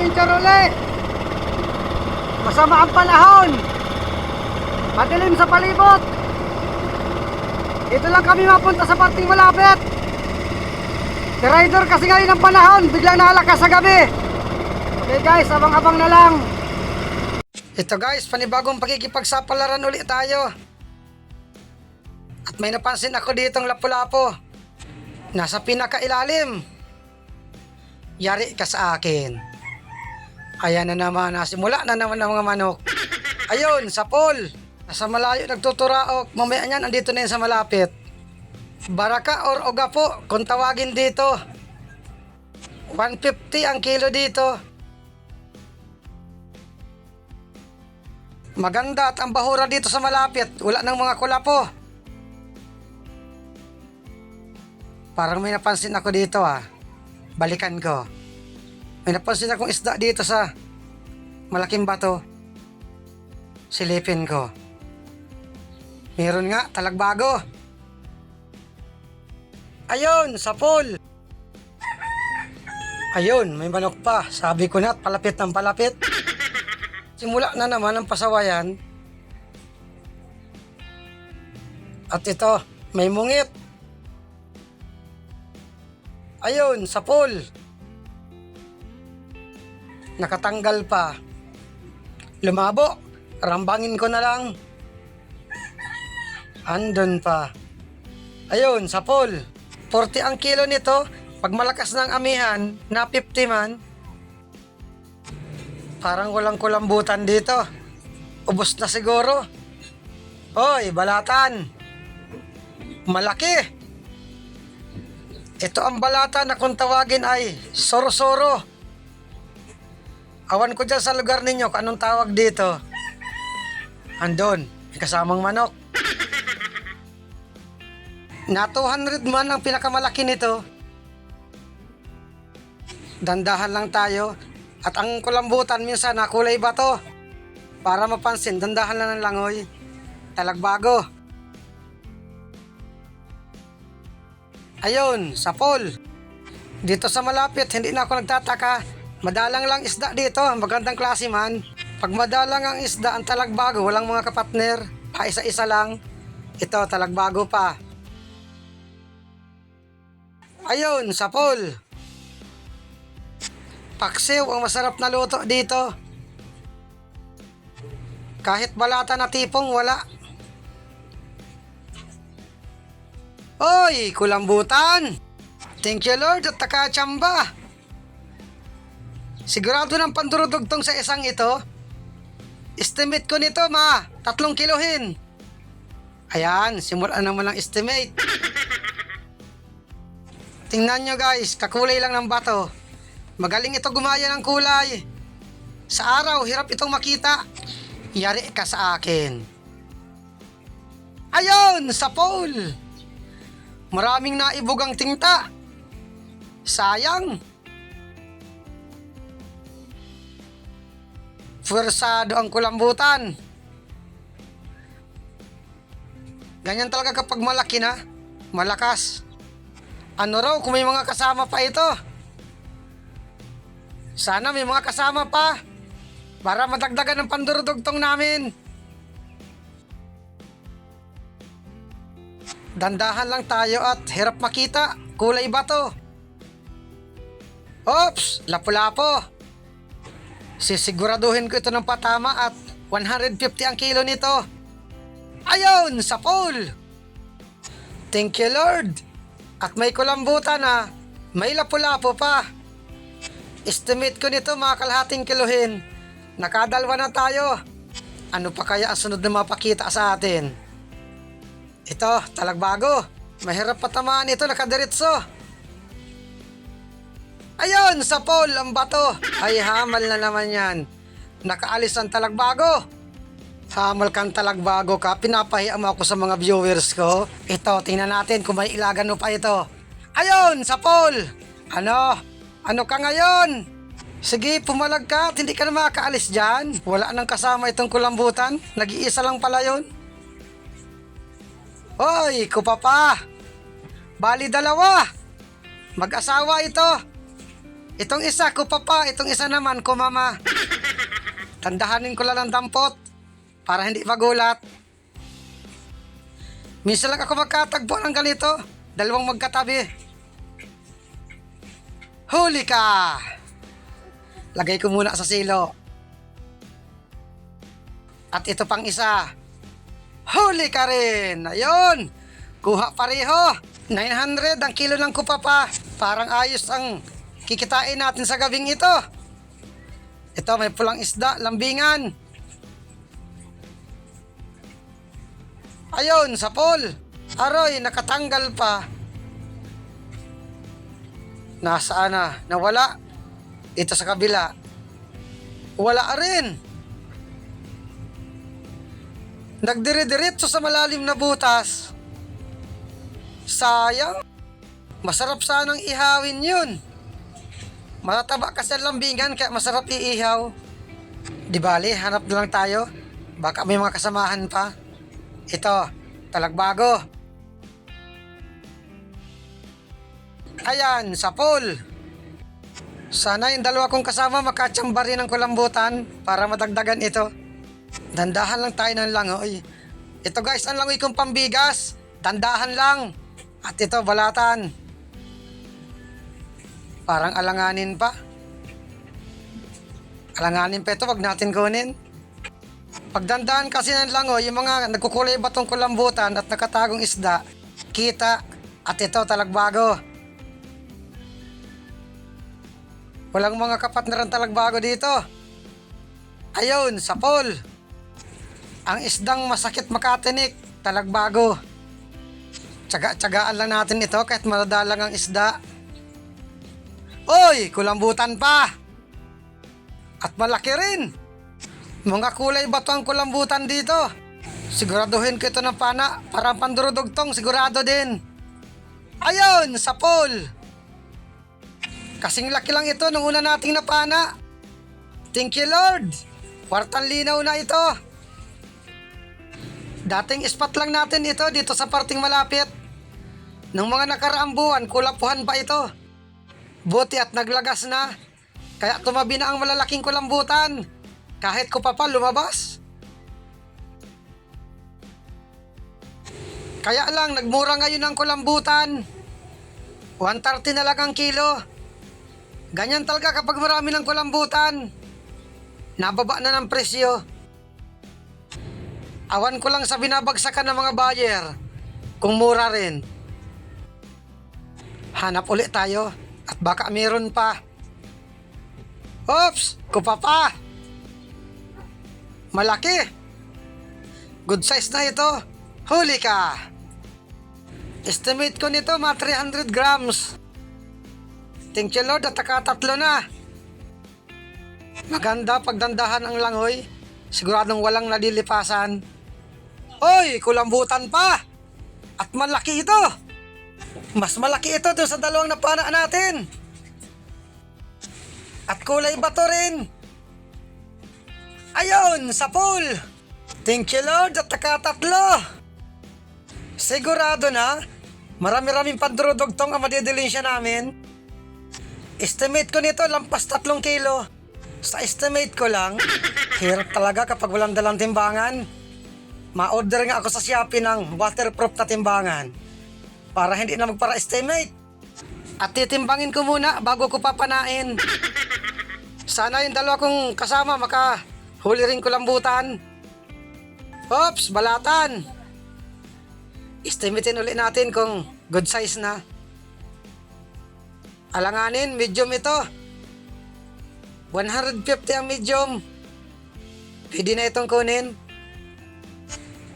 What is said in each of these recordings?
adventure ulit. Masama ang panahon. Madilim sa palibot. Dito lang kami mapunta sa parting malapit. Si Rider kasi ngayon ang panahon, biglang nalakas sa gabi. Okay guys, abang-abang na lang. Ito guys, panibagong pakikipagsapalaran ulit tayo. At may napansin ako ditong lapu-lapo. Nasa pinakailalim. Yari ka sa akin. Ayan na naman, nasimula na naman ang mga manok. Ayun, sa pool. Nasa malayo nagtuturaok. Mamaya niyan, andito na yun sa malapit. Baraka or ogapo, kung tawagin dito. 150 ang kilo dito. Maganda at ang bahura dito sa malapit. Wala ng mga kulapo. Parang may napansin ako dito ah. Balikan ko. May napansin akong isda dito sa malaking bato. Silipin ko. Meron nga, talagbago. Ayun, sa pool. Ayun, may manok pa. Sabi ko na, palapit ng palapit. Simula na naman ang pasawayan. At ito, may mungit. Ayun, sa pool. Nakatanggal pa. Lumabo. Rambangin ko na lang. Andun pa. Ayun, sa pool. 40 ang kilo nito. Pag malakas ng amihan, na 50 man, parang walang kulambutan dito. Ubus na siguro. Hoy, balatan. Malaki. Ito ang balata na kung tawagin ay soro-soro. Awan ko dyan sa lugar ninyo anong tawag dito. Andon, kasamang manok. Na 200 man ang pinakamalaki nito. Dandahan lang tayo. At ang kulambutan minsan na kulay bato. Para mapansin, dandahan lang ng langoy. Talagbago. Ayun, sa pool. Dito sa malapit, hindi na ako nagtataka. Madalang lang isda dito, magandang klase man. Pag madalang ang isda, ang talagbago, walang mga kapatner. Pa isa-isa lang. Ito, talagbago pa. Ayun, sa pool. Paksiw ang masarap na luto dito. Kahit balata na tipong wala. Oy, kulambutan! Thank you Lord at takachamba. Sigurado ng pandurudugtong sa isang ito. Estimate ko nito ma, tatlong kilohin. Ayan, simulan naman ang estimate. Tingnan nyo guys, kakulay lang ng bato. Magaling ito gumaya ng kulay. Sa araw, hirap itong makita. Yari ka sa akin. Ayun, sa pole. Maraming naibugang tinta. Sayang. Fuersado ang kulambutan. Ganyan talaga kapag malaki na. Malakas. Ano raw kung may mga kasama pa ito? Sana may mga kasama pa. Para madagdagan ng pandurudugtong namin. Dandahan lang tayo at hirap makita. Kulay ba to? Oops! Lapu-lapo. Sisiguraduhin ko ito ng patama at 150 ang kilo nito. Ayun! Sa pool! Thank you Lord! At may kulambutan na may lapu-lapo pa. Estimate ko nito mga kalahating kilohin. Nakadalwa na tayo. Ano pa kaya ang sunod na mapakita sa atin? Ito, talagbago. Mahirap patamaan ito, nakadiritso. Ayun, sa pole, ang bato. Ay, hamal na naman yan. Nakaalis ang talagbago. Hamal kang talagbago ka. Pinapahiya mo ako sa mga viewers ko. Ito, tingnan natin kung may ilagan mo pa ito. Ayun, sa pole. Ano? Ano ka ngayon? Sige, pumalag ka hindi ka na makakaalis dyan. Wala nang kasama itong kulambutan. Nag-iisa lang pala yun. Hoy, kupa pa. Bali dalawa. Mag-asawa ito. Itong isa ko papa, itong isa naman ko mama. Tandahanin ko lang ng dampot para hindi magulat. Minsan lang ako magkatagpo ng ganito. Dalawang magkatabi. Huli ka! Lagay ko muna sa silo. At ito pang isa. Huli ka rin! Ayun! Kuha pareho! 900 ang kilo ng kupapa. Parang ayos ang kikitain natin sa gabing ito. Ito may pulang isda, lambingan. Ayun, sa pool. Aroy, nakatanggal pa. Nasaan na? Nawala. Ito sa kabila. Wala rin. Nagdire-diretso sa malalim na butas. Sayang. Masarap sanang ihawin yun. Matataba kasi ang lambingan kaya masarap iihaw. Di bali, hanap na lang tayo. Baka may mga kasamahan pa. Ito, talagbago. Ayan, sa pool. Sana yung dalawa kong kasama makachamba rin ng kulambutan para madagdagan ito. Dandahan lang tayo ng langoy. Ito guys, ang langoy kong pambigas. Dandahan lang. At ito, balatan. Parang alanganin pa. Alanganin pa ito, wag natin kunin. Pagdandaan kasi ng langoy, yung mga nagkukulay batong kulambutan at nakatagong isda, kita at ito talagbago. Walang mga kapat na rin talagbago dito. Ayun, sa pool. Ang isdang masakit makatinik, talagbago. Tsaga-tsagaan lang natin ito kahit maladalang ang isda. Oy, kulambutan pa! At malaki rin! Mga kulay bato ang kulambutan dito. Siguraduhin ko ito ng pana. Parang pandurudugtong, sigurado din. Ayun, sa pool. Kasing laki lang ito nung una nating napana. Thank you Lord. Kwartang linaw na ito. Dating spot lang natin ito dito sa parting malapit. Nung mga nakaraang buwan, kulapuhan pa ito. Buti at naglagas na. Kaya tumabi na ang malalaking kulambutan. Kahit ko pa pa lumabas. Kaya lang, nagmura ngayon ang kulambutan. 130 na lang ang kilo. Ganyan talaga kapag marami ng kulambutan. Nababa na ng presyo. Awan ko lang sa binabagsakan ng mga buyer. Kung mura rin. Hanap ulit tayo. At baka meron pa. Oops! Kupa pa! Malaki! Good size na ito. Huli ka! Estimate ko nito mga 300 grams. Thank you Lord at nakatatlo na. Maganda pagdandahan ang langoy. Siguradong walang nalilipasan. Oy, kulambutan pa! At malaki ito! Mas malaki ito doon sa dalawang napana natin. At kulay bato rin. Ayun, sa pool. Thank you Lord at nakatatlo. Sigurado na, marami-raming pandurudugtong ang madidilinsya namin. Estimate ko nito lampas tatlong kilo. Sa estimate ko lang, hirap talaga kapag walang dalang timbangan. Ma-order nga ako sa Shopee ng waterproof na timbangan para hindi na magpara-estimate. At titimbangin ko muna bago ko papanain. Sana yung dalawa kong kasama maka huli rin ko lambutan. Oops, balatan. Estimatein ulit natin kung good size na. Alanganin, medium ito. 150 ang medium. Pwede na itong kunin.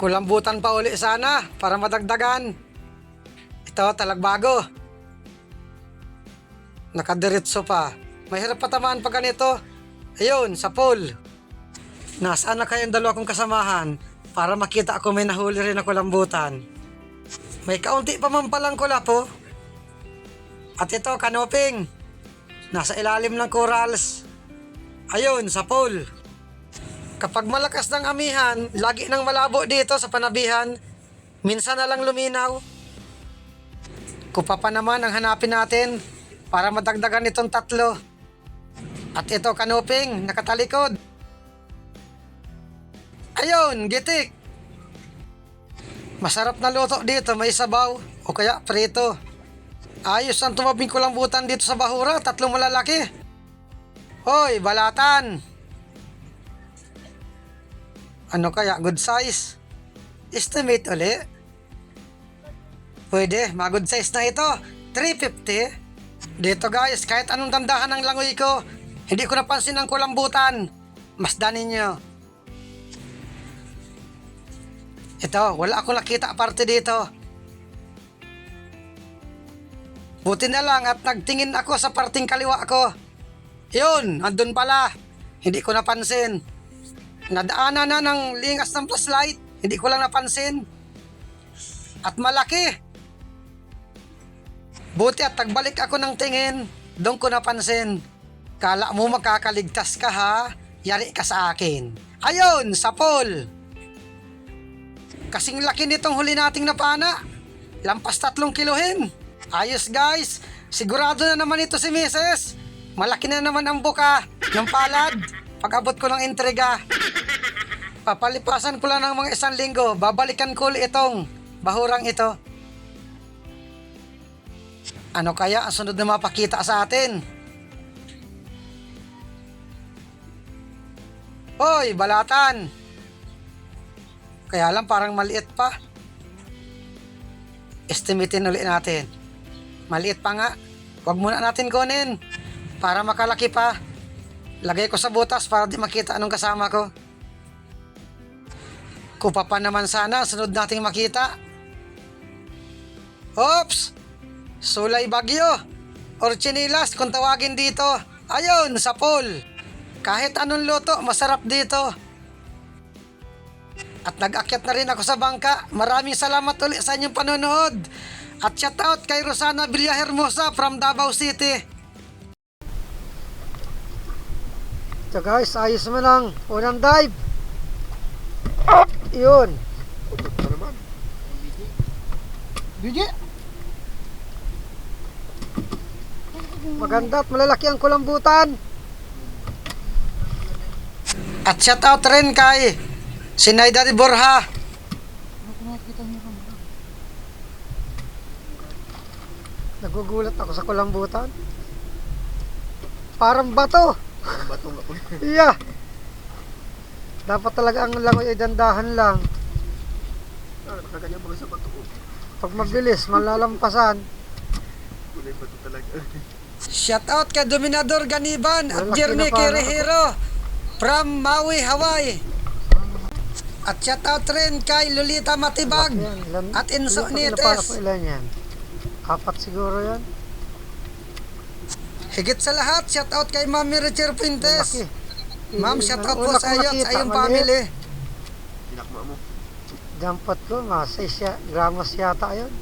Kulambutan pa uli sana para madagdagan. Ito, talagbago. Nakadiretso pa. Mahirap patamaan pa ganito. Ayun, sa pool. Nasaan na kayong dalawa kong kasamahan para makita ako may nahuli rin ako lambutan. May kaunti pa man palang kulapo. At ito, kanoping. Nasa ilalim ng corals. Ayun, sa pool. Kapag malakas ng amihan, lagi nang malabo dito sa panabihan, minsan na lang luminaw. Kupa pa naman ang hanapin natin para madagdagan itong tatlo. At ito kanuping, nakatalikod. Ayun, gitik. Masarap na luto dito, may sabaw o kaya prito. Ayos ang tumabing kulambutan dito sa Bahura, tatlong malalaki. Hoy, balatan. Ano kaya, good size? Estimate uli. Pwede, mga good size na ito. 350. Dito guys, kahit anong tandahan ng langoy ko, hindi ko napansin ang kulambutan. Masdan ninyo. Ito, wala akong nakita aparte dito. Buti na lang at nagtingin ako sa parting kaliwa ko. Yun, andun pala. Hindi ko napansin. Nadaanan na ng lingas ng flashlight. Hindi ko lang napansin. At malaki. Buti at tagbalik ako ng tingin. Doon ko napansin. Kala mo makakaligtas ka ha? Yari ka sa akin. Ayun, sa pool. Kasing laki nitong huli nating napana. Lampas tatlong kilohin. Ayos guys, sigurado na naman ito si Mrs. Malaki na naman ang buka ng palad. Pag abot ko ng entrega. Papalipasan ko lang ng mga isang linggo. Babalikan ko itong bahurang ito. Ano kaya ang sunod na mapakita sa atin? Hoy, balatan! Kaya lang parang maliit pa. Estimatein ulit natin. Maliit pa nga. Huwag muna natin kunin. Para makalaki pa. Lagay ko sa butas para di makita anong kasama ko. Kupa pa naman sana sunod nating makita. Oops! Sulay bagyo. Or chinilas kung tawagin dito. Ayun, sa pool. Kahit anong luto, masarap dito. At nag-akyat na rin ako sa bangka. Maraming salamat ulit sa inyong panonood. At shout out kay Rosana Villahermosa from Davao City. So guys, ayos mo lang. Unang dive. Yun. Bigye. Maganda at malalaki ang kulambutan. At shout out rin kay Sinayda de Borja. Nagugulat ako sa kulambutan. Parang bato. Ang bato nga po. Iya. Dapat talaga ang langoy ay dandahan lang. Ah, nakaganyan mga sa bato ko. Pag mabilis, malalampasan. Kulay bato talaga. Shout out kay Dominador Ganiban at Jeremy Kirihiro from Maui, Hawaii. At shout out rin kay Lolita Matibag at Inso ilan- yan? Apat siguro yan. Higit sa lahat, shout out kay Mami Richard. Pintes. Ma'am, shout out po sa iyo at sa iyong family. Tinakma mo. Jampot ko, mga 6 gramos yata yun.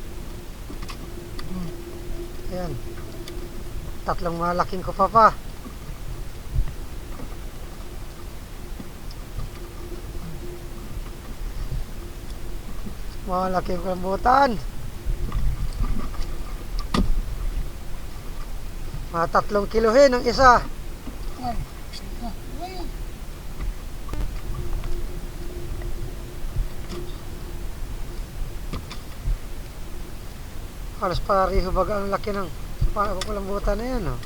Ayan. Tatlong malaking ko pa pa. Malaking kalambutan. Mga tatlong kilohin ang isa. Halos pareho baga ang laki ng kulambutan na yan. Oh.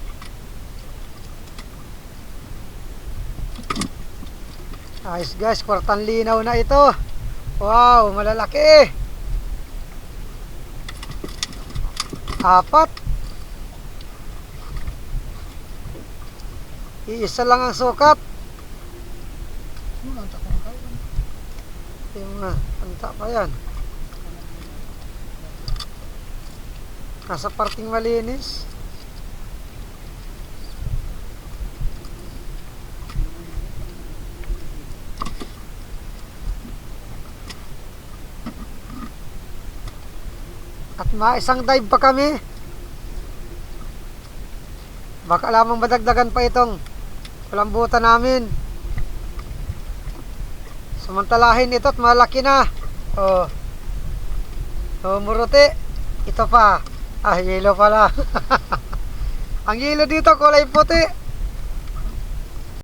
Ayos guys, kwartang linaw na ito. Wow, malalaki. Apat. Iisa lang ang sukat. Yung anta pa yan. Nasa parting malinis. At ma isang dive pa kami. Baka lamang madagdagan pa itong kulambutan namin. Samantalahin ito at malaki na. Oh. Oh, muruti. Ito pa. Ah, yellow pala. Ang yellow dito kulay puti.